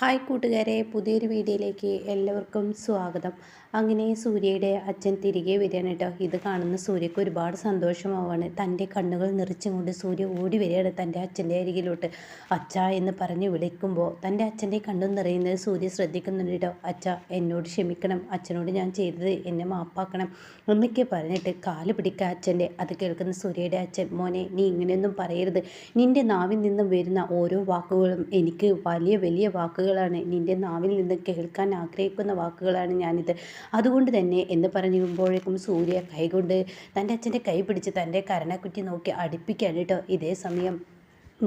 Hi കൂട്ടുകാരെ പുതിയൊരു വീഡിയോയിലേക്ക് എല്ലാവർക്കും സ്വാഗതം. അങ്ങനെ സൂര്യയുടെ അച്ഛൻ തിരികെ വരികയാണ് കേട്ടോ. ഇത് കാണുന്ന സൂര്യക്ക് ഒരുപാട് സന്തോഷമാവാണ്. തന്റെ കണ്ണുകൾ നിറച്ചുകൊണ്ട് സൂര്യ ഓടി വരികയാണ് തന്റെ അച്ഛന്റെ അരികിലോട്ട്. അച്ഛ എന്ന് പറഞ്ഞ് വിളിക്കുമ്പോൾ തന്റെ അച്ഛന്റെ കണ്ണു നിറയുന്നത് സൂര്യ ശ്രദ്ധിക്കുന്നുണ്ട് കേട്ടോ. അച്ഛ എന്നോട് ക്ഷമിക്കണം. അച്ഛനോട് ഞാൻ ചെയ്തത് എന്നെ മാപ്പാക്കണം എന്നൊക്കെ പറഞ്ഞിട്ട് കാൽ പിടിക്കുക അച്ഛന്റെ. അത് കേൾക്കുന്ന സൂര്യയുടെ അച്ഛൻ മോനെ നീ ഇങ്ങനെയൊന്നും പറയരുത്. നിന്റെ നാവിൽ നിന്നും വരുന്ന ഓരോ വാക്കുകളും എനിക്ക് വലിയ വലിയ വാക്കുകളാണ്. നിന്റെ നാവിൽ നിന്ന് കേൾക്കാൻ ആഗ്രഹിക്കുന്ന വാക്കുകളാണ് ഞാനിത്. അതുകൊണ്ട് തന്നെ എന്ന് പറയുമ്പോഴേക്കും സൂര്യ കൈകൊണ്ട് തന്റെ അച്ഛന്റെ കൈ പിടിച്ച് തന്റെ കരണക്കുറ്റി നോക്കി അടുപ്പിക്കുകയാണ് കേട്ടോ. ഇതേ സമയം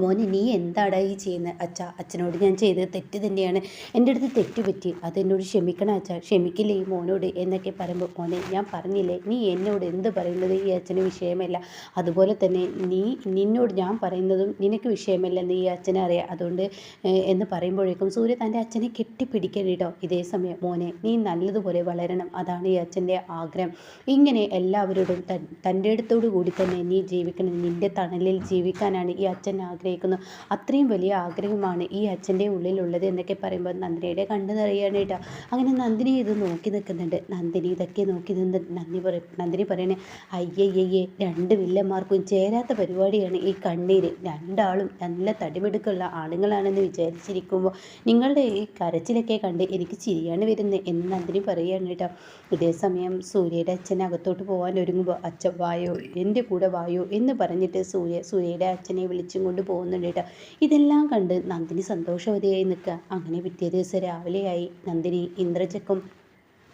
മോനെ നീ എന്താടാ ഈ ചെയ്യുന്നത് അച്ഛ അച്ഛനോട് ഞാൻ ചെയ്തത് തെറ്റ് തന്നെയാണ്. എന്റെ അടുത്ത് തെറ്റ് പറ്റി. അതെന്നോട് ക്ഷമിക്കണം അച്ഛ. ക്ഷമിക്കില്ലേ ഈ മോനോട് എന്നൊക്കെ പറയുമ്പോൾ മോനെ ഞാൻ പറഞ്ഞില്ലേ നീ എന്നോട് എന്ത് പറയുന്നത്? ഈ അച്ഛന് വിഷയമല്ല. അതുപോലെ തന്നെ നീ നിന്നോട് ഞാൻ പറയുന്നതും നിനക്ക് വിഷയമല്ലെന്ന് ഈ അച്ഛനെ അറിയാം. അതുകൊണ്ട് എന്ന് പറയുമ്പോഴേക്കും സൂര്യ തന്റെ അച്ഛനെ കെട്ടിപ്പിടിക്കണം കേട്ടോ ഇതേ സമയം മോനെ നീ നല്ലതുപോലെ വളരണം. അതാണ് ഈ അച്ഛന്റെ ആഗ്രഹം. ഇങ്ങനെ എല്ലാവരോടും തന്റെ അടുത്തോടു കൂടി തന്നെ നീ ജീവിക്കണം. നിന്റെ തണലിൽ ജീവിക്കാനാണ് ഈ അച്ഛൻ ആഗ്രഹം. ആഗ്രഹിക്കുന്നു. അത്രയും വലിയ ആഗ്രഹമാണ് ഈ അച്ഛന്റെ ഉള്ളിലുള്ളത് എന്നൊക്കെ പറയുമ്പോൾ നന്ദിനിയുടെ കണ്ണ് നിറയാണ് കേട്ടോ. അങ്ങനെ നന്ദിനി ഇത് നോക്കി നിൽക്കുന്നുണ്ട്. നന്ദിനി ഇതൊക്കെ നോക്കി നിന്ന് നന്ദി പറയും നന്ദിനി പറയണേ അയ്യയ്യേ രണ്ട് വില്ലന്മാർക്കും ചേരാത്ത പരിപാടിയാണ് ഈ കണ്ണീര്. രണ്ടാളും നല്ല തടിമെടുക്കുള്ള ആളുകളാണെന്ന് വിചാരിച്ചിരിക്കുമ്പോൾ നിങ്ങളുടെ ഈ കരച്ചിലൊക്കെ കണ്ട് എനിക്ക് ചിരിയാണ് വരുന്നത് എന്ന് നന്ദിനി പറയുകയാണ് കേട്ടോ. ഇതേ സമയം സൂര്യയുടെ അച്ഛൻ അകത്തോട്ട് പോകാൻ ഒരുങ്ങുമ്പോൾ അച്ഛൻ വായോ എന്റെ കൂടെ വായോ എന്ന് പറഞ്ഞിട്ട് സൂര്യ സൂര്യയുടെ അച്ഛനെ വിളിച്ചും കൊണ്ട് പോകുന്നുണ്ട് കേട്ടോ ഇതെല്ലാം കണ്ട് നന്ദിനി സന്തോഷവതിയായി നിൽക്കുക. അങ്ങനെ പിറ്റേ ദിവസം രാവിലെയായി. നന്ദിനി ഇന്ദ്രചക്കും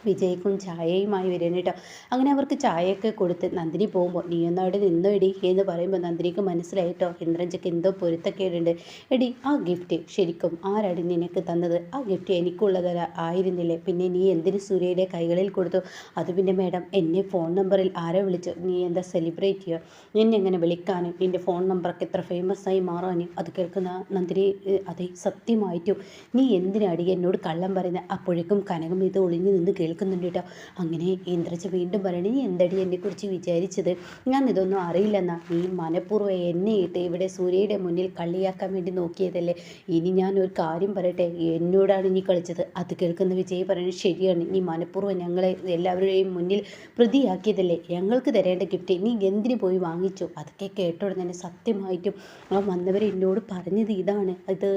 വിജയ്ക്കും ചായയുമായി വരികയാണ് കേട്ടോ. അങ്ങനെ അവർക്ക് ചായയൊക്കെ കൊടുത്ത് നന്ദിനി പോകുമ്പോൾ നീ ഒന്ന് അവിടെ നിന്നോ എടി? എന്ന് പറയുമ്പോൾ നന്ദിനിക്ക് മനസ്സിലായിട്ടോ ഇന്ദ്രൻജയ്ക്ക് എന്തോ പൊരുത്തക്കേടുണ്ട്. എടി ആ ഗിഫ്റ്റ് ശരിക്കും ആരാടി നിനക്ക് തന്നത്? ആ ഗിഫ്റ്റ് എനിക്കുള്ളതല്ല ആയിരുന്നില്ലേ? പിന്നെ നീ എന്തിന് സൂര്യയുടെ കൈകളിൽ കൊടുത്തു? അത് പിന്നെ മേഡം എന്നെ ഫോൺ നമ്പറിൽ ആരെ വിളിച്ചു നീ എന്താ സെലിബ്രേറ്റ് ചെയ്യുക? എന്നെ എങ്ങനെ വിളിക്കാനും? നിന്റെ ഫോൺ നമ്പറൊക്കെ എത്ര ഫേമസ് ആയി മാറാനും? അത് കേൾക്കുന്ന നന്ദിനി അതെ സത്യമായിട്ടും. നീ എന്തിനാടി എന്നോട് കള്ളം പറയുന്നത്? അപ്പോഴേക്കും കനകം ഇത് ഒളിഞ്ഞു നിന്ന് കേൾക്കുന്നുണ്ട് കേട്ടോ. അങ്ങനെ ഇന്ദ്രജ വീണ്ടും പറയണേ നീ എന്തടി എന്നെക്കുറിച്ച് വിചാരിച്ചത്? ഞാൻ ഇതൊന്നും അറിയില്ലെന്നാ. നീ മനഃപൂർവം എന്നെ ഇട്ട് ഇവിടെ സൂര്യയുടെ മുന്നിൽ കളിയാക്കാൻ വേണ്ടി നോക്കിയതല്ലേ? ഇനി ഞാൻ ഒരു കാര്യം പറയട്ടെ. എന്നോടാണ് നീ കളിച്ചത്. അത് കേൾക്കുന്ന വിജയ് പറയുന്നത് ശരിയാണ്. നീ മനഃപൂർവം ഞങ്ങളെ എല്ലാവരുടെയും മുന്നിൽ പ്രതിയാക്കിയതല്ലേ? ഞങ്ങൾക്ക് തരേണ്ട ഗിഫ്റ്റ് നീ എന്തിനു പോയി വാങ്ങിച്ചു? അതൊക്കെ കേട്ടോടെ തന്നെ സത്യമായിട്ടും ആ വന്നവർ എന്നോട് പറഞ്ഞത് ഇതാണ്. ഇത്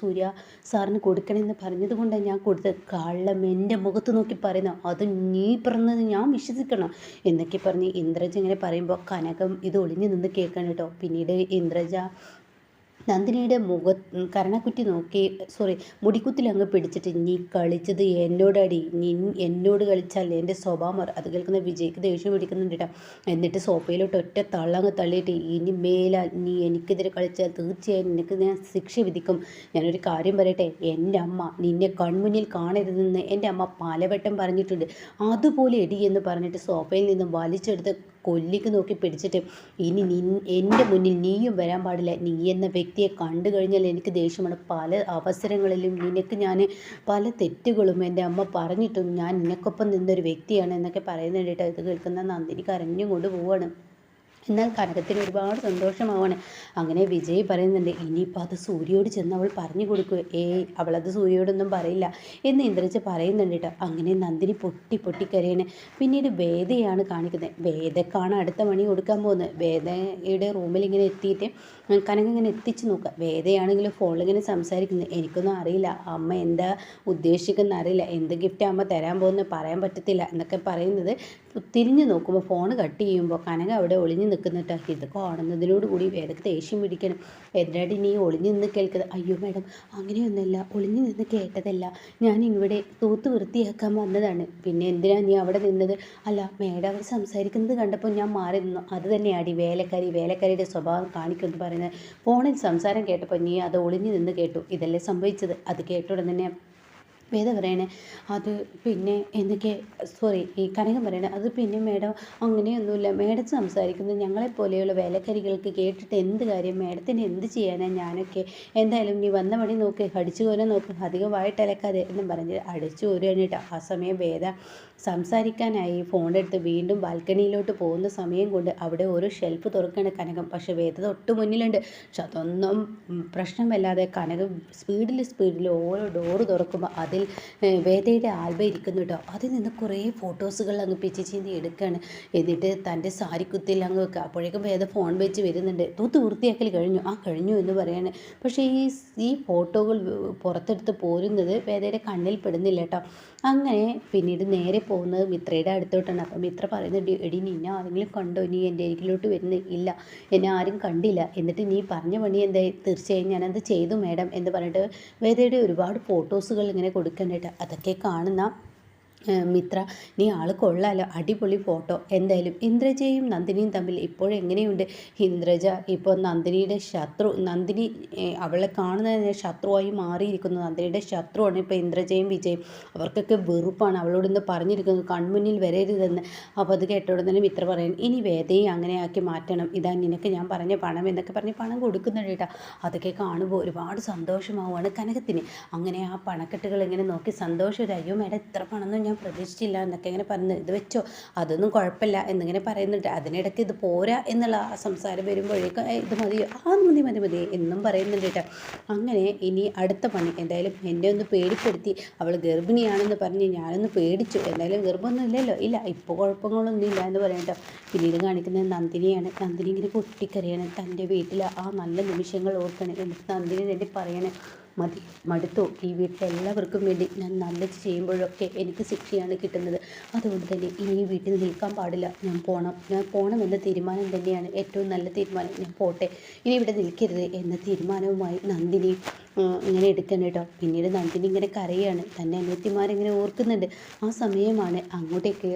സൂര്യ സാറിന് കൊടുക്കണമെന്ന് പറഞ്ഞത് കൊണ്ടാണ് ഞാൻ കൊടുത്തത്. കള്ളം എന്റെ മുഖത്ത് നോക്കി പറയുന്ന അത് നീ പറഞ്ഞത് ഞാൻ വിശ്വസിക്കണം. എന്നൊക്കെ പറഞ്ഞ് ഇന്ദ്രജ ഇങ്ങനെ പറയുമ്പോൾ കനകം ഇത് ഒളിഞ്ഞു നിന്ന് കേൾക്കണം കേട്ടോ. പിന്നീട് ഇന്ദ്രജ നന്ദിനിയുടെ മുഖ കരണക്കുറ്റി നോക്കി സോറി മുടിക്കുത്തിൽ അങ്ങ് പിടിച്ചിട്ട് നീ കളിച്ചത് എന്നോടടി. നീ എന്നോട് കളിച്ചാൽ എന്റെ സ്വഭാവം അത് കേൾക്കുന്ന വിജയ്ക്ക് ദേഷ്യം പിടിക്കുന്നുണ്ട് കേട്ടോ എന്നിട്ട് സോഫയിലോട്ട് ഒറ്റ തള്ളങ്ങ് തള്ളിയിട്ട് ഇനി മേലാൽ നീ എനിക്കെതിരെ കളിച്ചാൽ തീർച്ചയായും നിനക്ക് ഞാൻ ശിക്ഷ വിധിക്കും. ഞാനൊരു കാര്യം പറയട്ടെ. എന്റെ അമ്മ നിന്നെ കൺമുന്നിൽ കാണരുതെന്ന് എന്റെ അമ്മ പലവട്ടം പറഞ്ഞിട്ടുണ്ട്. അതുപോലെ എടി എന്ന് പറഞ്ഞിട്ട് സോഫയിൽ നിന്നും വലിച്ചെടുത്ത് കൊല്ലിക്ക് നോക്കി പിടിച്ചിട്ട് ഇനി നിൻ എന്റെ മുന്നിൽ നീയും വരാൻ പാടില്ല. നീ എന്ന വ്യക്തിയെ കണ്ടു കഴിഞ്ഞാൽ എനിക്ക് ദേഷ്യമാണ്. പല അവസരങ്ങളിലും നിനക്ക് ഞാൻ പല തെറ്റുകളും എന്റെ അമ്മ പറഞ്ഞിട്ടും ഞാൻ നിനക്കൊപ്പം നിന്നൊരു വ്യക്തിയാണ് എന്നൊക്കെ പറയുന്നതിനായിട്ട് ഇത് കേൾക്കുന്ന നന്ദിനി കരഞ്ഞും കൊണ്ട് പോവാണ്. എന്നാൽ കനകത്തിന് ഒരുപാട് സന്തോഷമാവാണ്. അങ്ങനെ വിജയ് പറയുന്നുണ്ട് ഇനിയിപ്പോൾ അത് സൂര്യയോട് ചെന്ന് അവൾ പറഞ്ഞു കൊടുക്കുക ഏയ് അവളത് സൂര്യയോടൊന്നും പറയില്ല എന്ന് ഇന്ദ്രജ പറയുന്നുണ്ട് കേട്ടോ. അങ്ങനെ നന്ദിനി പൊട്ടി പൊട്ടി കരയാണ് പിന്നീട് വേദയാണ് കാണിക്കുന്നത്. വേദക്കാണ് അടുത്ത മണി കൊടുക്കാൻ പോകുന്നത്. വേദയുടെ റൂമിൽ ഇങ്ങനെ എത്തിയിട്ട് കനക ഇങ്ങനെ എത്തിച്ചു നോക്കുക. വേദയാണെങ്കിൽ ഫോണിൽ ഇങ്ങനെ സംസാരിക്കുന്നത് എനിക്കൊന്നും അറിയില്ല. അമ്മ എന്താ ഉദ്ദേശിക്കുന്ന അറിയില്ല. എന്ത് ഗിഫ്റ്റ് അമ്മ തരാൻ പോകുന്നത് പറയാൻ പറ്റത്തില്ല എന്നൊക്കെ പറയുന്നത് തിരിഞ്ഞു നോക്കുമ്പോൾ ഫോൺ കട്ട് ചെയ്യുമ്പോൾ കനക അവിടെ ഒളിഞ്ഞു നിൽക്കുന്നിട്ട് ഇത് കാണുന്നതിനോട് കൂടി വേദക്ക് ദേഷ്യം പിടിക്കണം. എന്തിനാടി നീ ഒളിഞ്ഞു നിന്ന് കേൾക്കുന്നത്? അയ്യോ മാഡം അങ്ങനെയൊന്നുമല്ല ഒളിഞ്ഞു നിന്ന് കേട്ടതല്ല. ഞാൻ ഇവിടെ തൂത്ത് വൃത്തിയാക്കാൻ വന്നതാണ്. പിന്നെ എന്തിനാണ് നീ അവിടെ നിന്നത്? അല്ല മേഡം അവർ സംസാരിക്കുന്നത് കണ്ടപ്പോൾ ഞാൻ മാറി നിന്നു. അത് തന്നെയാടി വേലക്കാരി വേലക്കാരിയുടെ സ്വഭാവം കാണിക്കുമെന്ന് പറയുന്നത്. ഫോണിൽ സംസാരം കേട്ടപ്പോൾ നീ അത് ഒളിഞ്ഞു നിന്ന് കേട്ടു. ഇതല്ലേ സംഭവിച്ചത്? അത് കേട്ട തന്നെ വേദ പറയണേ. അത് പിന്നെ എന്തൊക്കെ സോറി ഈ കനകം പറയണേ. അത് പിന്നെ മേഡം അങ്ങനെയൊന്നുമില്ല. മേഡത്തിന് സംസാരിക്കുന്നത് ഞങ്ങളെപ്പോലെയുള്ള വേലക്കാരികൾക്ക് കേട്ടിട്ട് എന്ത് കാര്യം മേഡത്തിന് എന്ത് ചെയ്യാനാണ് ഞാനൊക്കെ? എന്തായാലും നീ വന്ന പണി നോക്ക് അടിച്ചു കോരാൻ നോക്ക്. അധികം വായിട്ടലക്കാതെ എന്നും പറഞ്ഞ് അടിച്ചു കോരുകയാണ് ആ സമയം വേദ സംസാരിക്കാനായി ഫോണെടുത്ത് വീണ്ടും ബാൽക്കണിയിലോട്ട് പോകുന്ന സമയം കൊണ്ട് അവിടെ ഒരു ഷെൽഫ് തുറക്കുകയാണ് കനകം. പക്ഷേ വേദ തൊട്ട് മുന്നിലുണ്ട്. പക്ഷെ അതൊന്നും പ്രശ്നമല്ലാതെ കനകം സ്പീഡിൽ സ്പീഡിൽ ഓരോ ഡോറ് തുറക്കുമ്പോൾ അതിൽ വേദയുടെ ആൽബം ഇരിക്കുന്നു കേട്ടോ അതിൽ നിന്ന് കുറേ ഫോട്ടോസുകൾ അങ്ങ് പിച്ചി ചീന്തി എടുക്കുകയാണ് എന്നിട്ട് തന്റെ സാരിക്കുത്തിൽ അങ്ങ് വെക്കുക അപ്പോഴേക്കും വേദ ഫോൺ വെച്ച് വരുന്നുണ്ട്. തൂത്ത് വൃത്തിയാക്കൽ കഴിഞ്ഞു. ആ കഴിഞ്ഞു എന്ന് പറയാണ്. പക്ഷേ ഈ ഈ ഫോട്ടോകൾ പുറത്തെടുത്ത് പോരുന്നത് വേദയുടെ കണ്ണിൽ പെടുന്നില്ല കേട്ടോ അങ്ങനെ പിന്നീട് നേരെ പോകുന്നത് മിത്രയുടെ അടുത്തോട്ടാണ്. അപ്പം മിത്ര പറയുന്നത് എടി നീ നിന്നെ ആരെങ്കിലും കണ്ടോ? നീ എന്റെ അരികിലോട്ട് വരുന്നില്ല ഇല്ല. എന്നെ ആരും കണ്ടില്ല. എന്നിട്ട് നീ പറഞ്ഞ പണി എന്തായി? തീർച്ചയായും ഞാനത് ചെയ്തു മാഡം. എന്ന് പറഞ്ഞിട്ട് വേദയുടെ ഒരുപാട് ഫോട്ടോസുകൾ ഇങ്ങനെ കൊടുക്കണ്ടിട്ട് അതൊക്കെ കാണുന്ന മിത്ര നീ ആൾ കൊള്ളാലോ. അടിപൊളി ഫോട്ടോ. എന്തായാലും ഇന്ദ്രജയും നന്ദിനിയും തമ്മിൽ ഇപ്പോഴെങ്ങനെയുണ്ട്? ഇന്ദ്രജ ഇപ്പോൾ നന്ദിനിയുടെ ശത്രു നന്ദിനി അവളെ കാണുന്ന ശത്രുവായി മാറിയിരിക്കുന്നു. നന്ദിനിയുടെ ശത്രുവാണ് ഇപ്പോൾ ഇന്ദ്രജയും വിജയും. അവർക്കൊക്കെ വെറുപ്പാണ് അവളോട് ഇന്ന് പറഞ്ഞിരിക്കുന്നത് കൺമുന്നിൽ വരരുതെന്ന്. അപ്പോൾ അത് കേട്ടോടെ തന്നെ മിത്ര പറയാൻ ഇനി വേദയെ അങ്ങനെയാക്കി മാറ്റണം. ഇതാ നിനക്ക് ഞാൻ പറഞ്ഞ പണം എന്നൊക്കെ പറഞ്ഞ് പണം കൊടുക്കുന്നുണ്ട് കേട്ടോ. അതൊക്കെ കാണുമ്പോൾ ഒരുപാട് സന്തോഷമാവുകയാണ് കനകത്തിന്. അങ്ങനെ ആ പണക്കെട്ടുകൾ ഇങ്ങനെ നോക്കി സന്തോഷം അയ്യോ മേഡം ഇത്ര പണം ഞാൻ പ്രതീക്ഷിച്ചില്ല എന്നൊക്കെ ഇങ്ങനെ പറഞ്ഞു ഇത് വെച്ചോ അതൊന്നും കുഴപ്പമില്ല എന്നിങ്ങനെ പറയുന്നുണ്ട്. അതിനിടയ്ക്ക് ഇത് പോരാ എന്നുള്ള ആ സംസാരം വരുമ്പോഴേക്കും ഇത് മതി ആ മതി മതി മതി എന്നും പറയുന്നുണ്ട് കേട്ടോ. അങ്ങനെ ഇനി അടുത്ത പണി എന്തായാലും എന്നെ ഒന്ന് പേടിപ്പെടുത്തി അവൾ ഗർഭിണിയാണെന്ന് പറഞ്ഞ് ഞാനൊന്ന് പേടിച്ചു എന്തായാലും ഗർഭമൊന്നും ഇല്ലല്ലോ ഇല്ല ഇപ്പോൾ കുഴപ്പങ്ങളൊന്നും ഇല്ല എന്ന് പറയട്ടോ പിന്നീട് കാണിക്കുന്നത് നന്ദിനിയാണ്. നന്ദിനി ഇങ്ങനെ പൊട്ടിക്കറിയാണ് തന്റെ വീട്ടിൽ ആ നല്ല നിമിഷങ്ങൾ ഓർക്കണം. എന്നിട്ട് നന്ദിനി തന്നെ പറയണേ മതി. മടുത്തു? ഈ വീട്ടിലെ എല്ലാവർക്കും വേണ്ടി ഞാൻ നല്ലത് ചെയ്യുമ്പോഴൊക്കെ എനിക്ക് ശിക്ഷയാണ് കിട്ടുന്നത്. അതുകൊണ്ട് തന്നെ ഇനി ഈ വീട്ടിൽ നിൽക്കാൻ പാടില്ല. ഞാൻ പോകണം ഞാൻ പോകണം എന്ന തീരുമാനം തന്നെയാണ് ഏറ്റവും നല്ല തീരുമാനം. ഞാൻ പോട്ടെ. ഇനി ഇവിടെ നിൽക്കരുത് എന്ന തീരുമാനവുമായി നന്ദിനി ഇങ്ങനെ എടുക്കണം കേട്ടോ. പിന്നീട് നന്ദിനി ഇങ്ങനെ കരയാണ്. തന്നെ അനിയത്തിമാരിങ്ങനെ ഓർക്കുന്നുണ്ട്. ആ സമയമാണ് അങ്ങോട്ടേക്ക്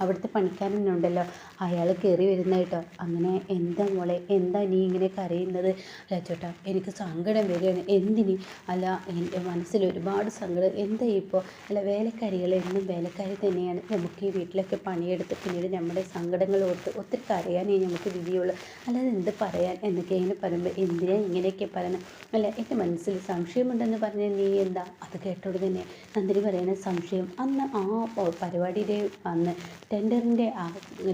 അവിടുത്തെ പണിക്കാരനുണ്ടല്ലോ അയാൾ കയറി വരുന്ന കേട്ടോ. അങ്ങനെ എന്താ മോളെ എന്താ നീ ഇങ്ങനെ കരയുന്നത്? രാജോട്ടാ എനിക്ക് സങ്കടം വരികയാണ്. എന്തിനി? അല്ല എന്റെ മനസ്സിൽ ഒരുപാട് സങ്കടം. എന്താ ഇപ്പോൾ അല്ല വേലക്കാരികൾ എന്നും വേലക്കാരി തന്നെയാണ്. നമുക്ക് ഈ വീട്ടിലൊക്കെ പണിയെടുത്ത് പിന്നീട് നമ്മുടെ സങ്കടങ്ങൾ ഓർത്ത് ഒത്തിരി കരയാനേ നമുക്ക് വിധിയുള്ളൂ. അല്ലാതെ എന്ത് പറയാൻ എന്നൊക്കെ ഇങ്ങനെ പറയുമ്പോൾ എന്തിനാ ഇങ്ങനെയൊക്കെ പറയണം? അല്ല എന്റെ മനസ്സിൽ സംശയമുണ്ടെന്ന് പറഞ്ഞ നീ എന്താ? അത് കേട്ടോട് തന്നെ നന്ദിനി പറയുന്ന സംശയം. അന്ന് ആ പരിപാടിയുടെ അന്ന് ടെൻഡറിന്റെ ആ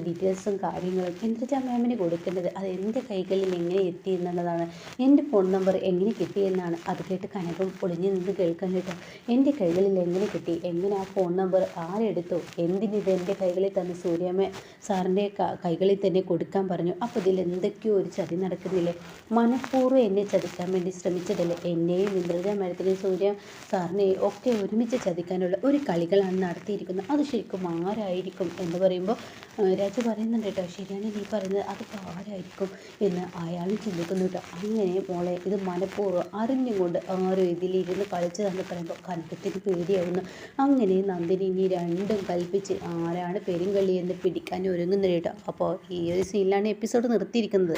ഡീറ്റെയിൽസും കാര്യങ്ങളും ഇന്ദ്രജ മാമിന് കൊടുക്കേണ്ടത് അത് എന്റെ കൈകളിൽ എങ്ങനെ എത്തി എന്നുള്ളതാണ്. എന്റെ ഫോൺ നമ്പർ എങ്ങനെ കിട്ടി എന്നാണ്. അത് കേട്ട് കനകം പൊളിഞ്ഞു നിന്ന് കേൾക്കാൻ കേട്ടോ. എന്റെ കൈകളിൽ എങ്ങനെ കിട്ടി? എങ്ങനെ ആ ഫോൺ നമ്പർ ആരെടുത്തു എന്തിനിത് എന്റെ കൈകളിൽ തന്നെ സൂര്യാമ്മ സാറിന്റെ കൈകളിൽ തന്നെ കൊടുക്കാൻ പറഞ്ഞു? അപ്പോൾ ഇതിൽ എന്തൊക്കെയോ ഒരു ചതി നടക്കുന്നില്ലേ? മനഃപൂർവം എന്നെ ചതിക്കാൻ വേണ്ടി ശ്രമിച്ചതല്ലേ? എന്നെയും ഇന്ദ്രജ മരത്തിനെയും സൂര്യ സാറിനെയും ഒക്കെ ഒരുമിച്ച് ചതിക്കാനുള്ള ഒരു കളികളാണ് നടത്തിയിരിക്കുന്നത്. അത് ശരിക്കും ആരായിരിക്കും എന്ന് പറയുമ്പോൾ രാജു പറയുന്നുണ്ട് കേട്ടോ ശരിയാണ് നീ പറയുന്നത് അത് ആരായിരിക്കും എന്ന് അയാളും ചിന്തിക്കുന്നു കേട്ടോ. അങ്ങനെ മോളെ ഇത് മനഃപൂർവം അറിഞ്ഞുകൊണ്ട് ആരും ഇതിലിരുന്ന് കളിച്ചതെന്ന് പറയുമ്പോൾ കനകത്തിന് പേടിയാവുന്നു. അങ്ങനെ നന്ദിനി ഇനി രണ്ടും കൽപ്പിച്ച് ആരാണ് പെരുങ്കള്ളി എന്ന് പിടിക്കാൻ ഒരുങ്ങുന്നത് കേട്ടോ. അപ്പോൾ ഈ ഒരു സീനിലാണ് എപ്പിസോഡ് നിർത്തിയിരിക്കുന്നത്.